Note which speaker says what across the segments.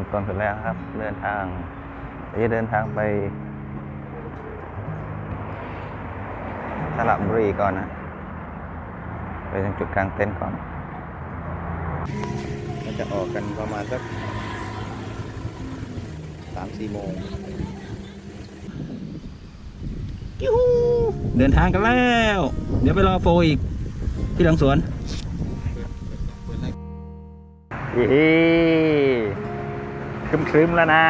Speaker 1: มต้นขึ้นแล้วครับ เดินทางจะเดินทางไปสระบุรีก่อนนะ ไปยังจุดกลางเต็นท์ก่อนก็จะออกกันประมาณสักสามสี่โมงยูฮูเดินทางกันแล้ว เดี๋ยวไปรอโฟอีก ที่หลังสวนยีครึม ครึมๆแล้วนะ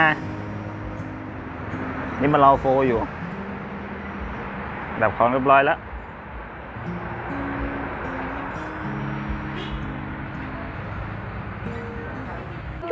Speaker 1: นี่มารอโฟอยู่ แบบของเรียบร้อยแล้วโ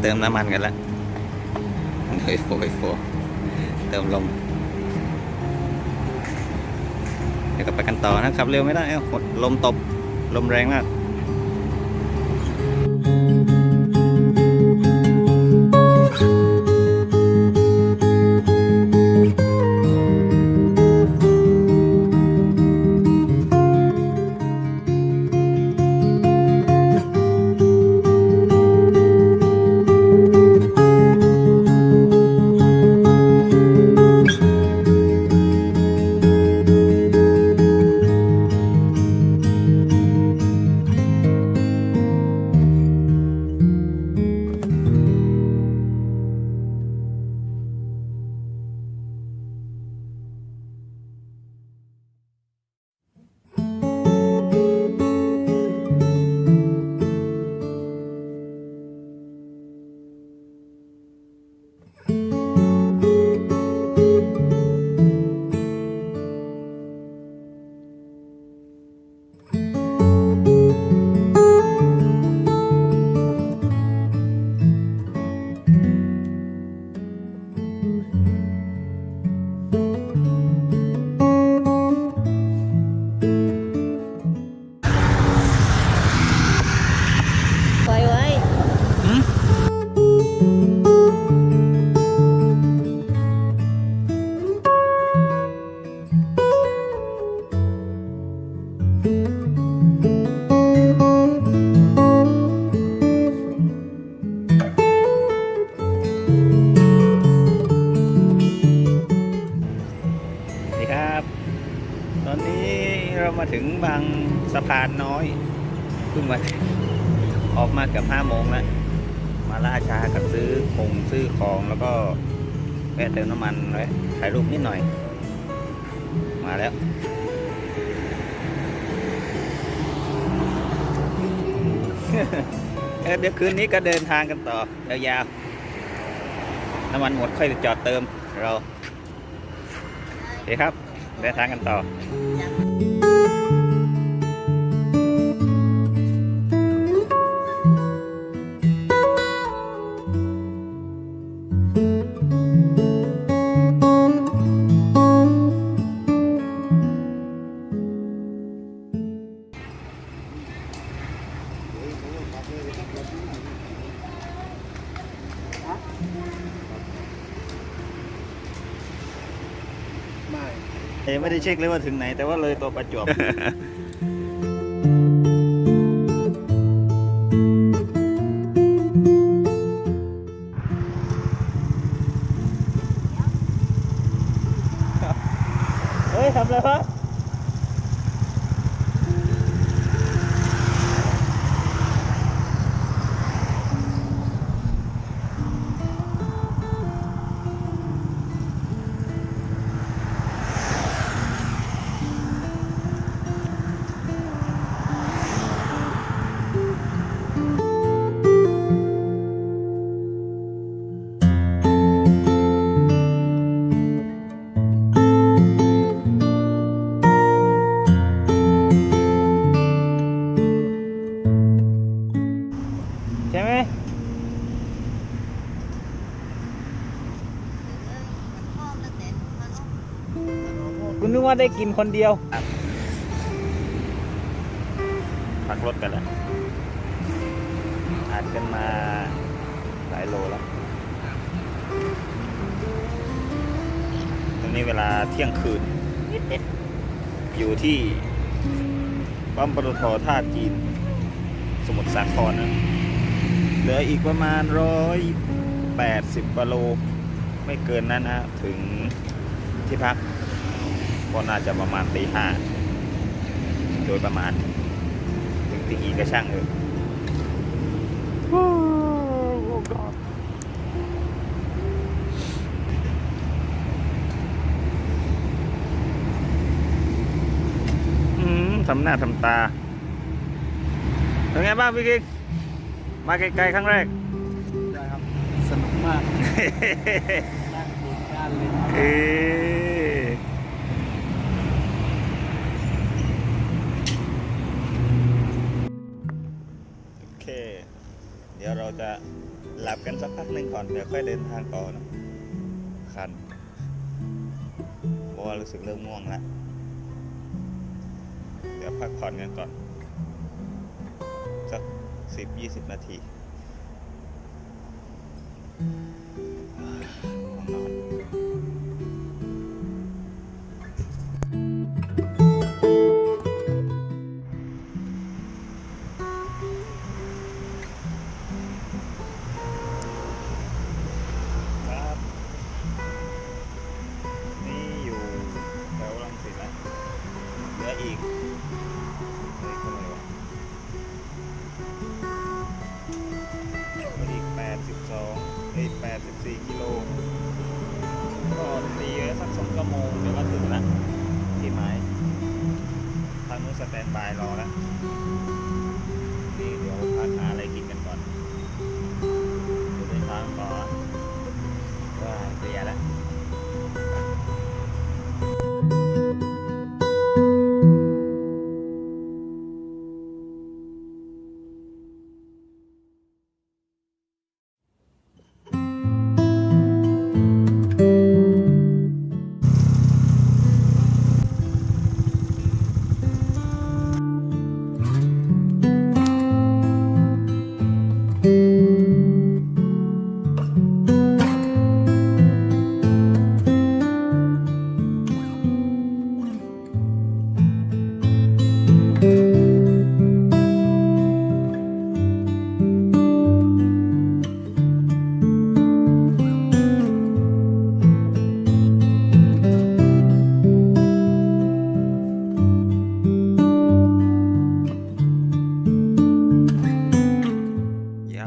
Speaker 1: เติมน้ำมันกันแล้วเฮ้ยโฟยโฟเติมลมเดี๋ยวก็ไปกันต่อนะครับ เร็วไม่ได้ลมตบ ลมแรงมาก เรามาถึงบางสะพานน้อยเพิ่งมาออกมาเกือบห้าโมงแล้วมาล่าช้ากับซื้อคงซื้อของแล้วก็แวะเติมน้ำมันไว้ถ่ายรูปนิดหน่อย มาแล้วเดี๋ยวคืนนี้ก็เดินทางกันต่อยาวๆน้ำมันหมดค่อยจอดเติมเราโอเคครับเดินทางกันต่อ thank you ยังไม่ได้เช็คเลยว่าถึงไหน แต่ว่าเลยตัวประจวบ เฮ้ยทำอะไรวะ ว่าได้กินคนเดียวพักรถกันแล้วอัดกันมาหลายโลแล้ว ตรงนี้เวลาเที่ยงคืน อยู่ที่ปั๊มปตทท่าจีน สมุทรสาครนะเหลืออีกประมาณร้อยแปดสิบกิโล ไม่เกินนั้นนะ ถึงที่พัก ก็น่าจะประมาณตีห้าโดยประมาณ ถึงตีอีกก็ช่างเถอะโอ้กอดอืมทำหน้าทำตาเป็นไงบ้างพี่กิ๊กมาไกลๆครั้งแรก
Speaker 2: ได้ครับ สนุกมากนั่งดูด้านเลย
Speaker 1: เอ๊ะ จะหลับกันสักพักหนึ่งก่อนเดี๋ยวค่อยเดินทางต่อนะคันเพราะว่ารู้สึกเริ่มง่วงแล้วเดี๋ยวพักผ่อนกันก่อน สักสิบยี่สิบนาทีง่ว 14 กิโล ก็ตีสักสองชั่วโมงเดี๋ยวก็ถึงนะที่หมาย ทางนู้นสแตนบายรอแล้วนี่เดี๋ยวพาหาอะไร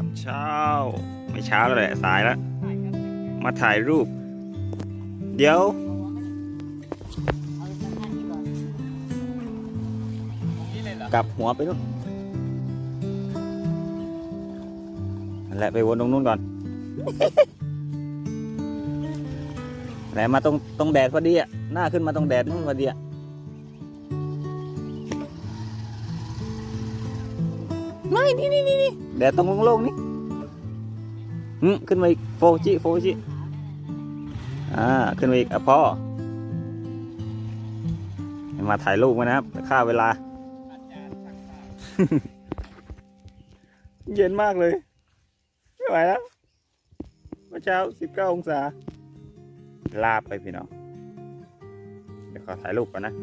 Speaker 1: ามเช้า ไม่เช้าแล้วแหละสายแล้ว มาถ่ายรูป เดี๋ยว
Speaker 2: นี่เลยเหรอก
Speaker 1: ลับหัวไปนู่นนั่นแหละไปวนตรงนู้นก่อนแหละมาตรงตรงแดดพอดีอะ หน้าขึ้นมาตรงแดดนู่นพอดีอะไม่นี่นี่นี่นี่ แดดตรงโล่งๆนี่ขึ้นมาอีกโฟจิโฟจิอ่าขึ้นมาอีกอะพ่อมาถ่ายรูปมานะครับค่าเวลา เย็นมากเลย ไม่ไหวแล้วเมื่อเช้า19องศา ลาบไปพี่น้อง เดี๋ยวขอถ่ายรูปก่อนนะ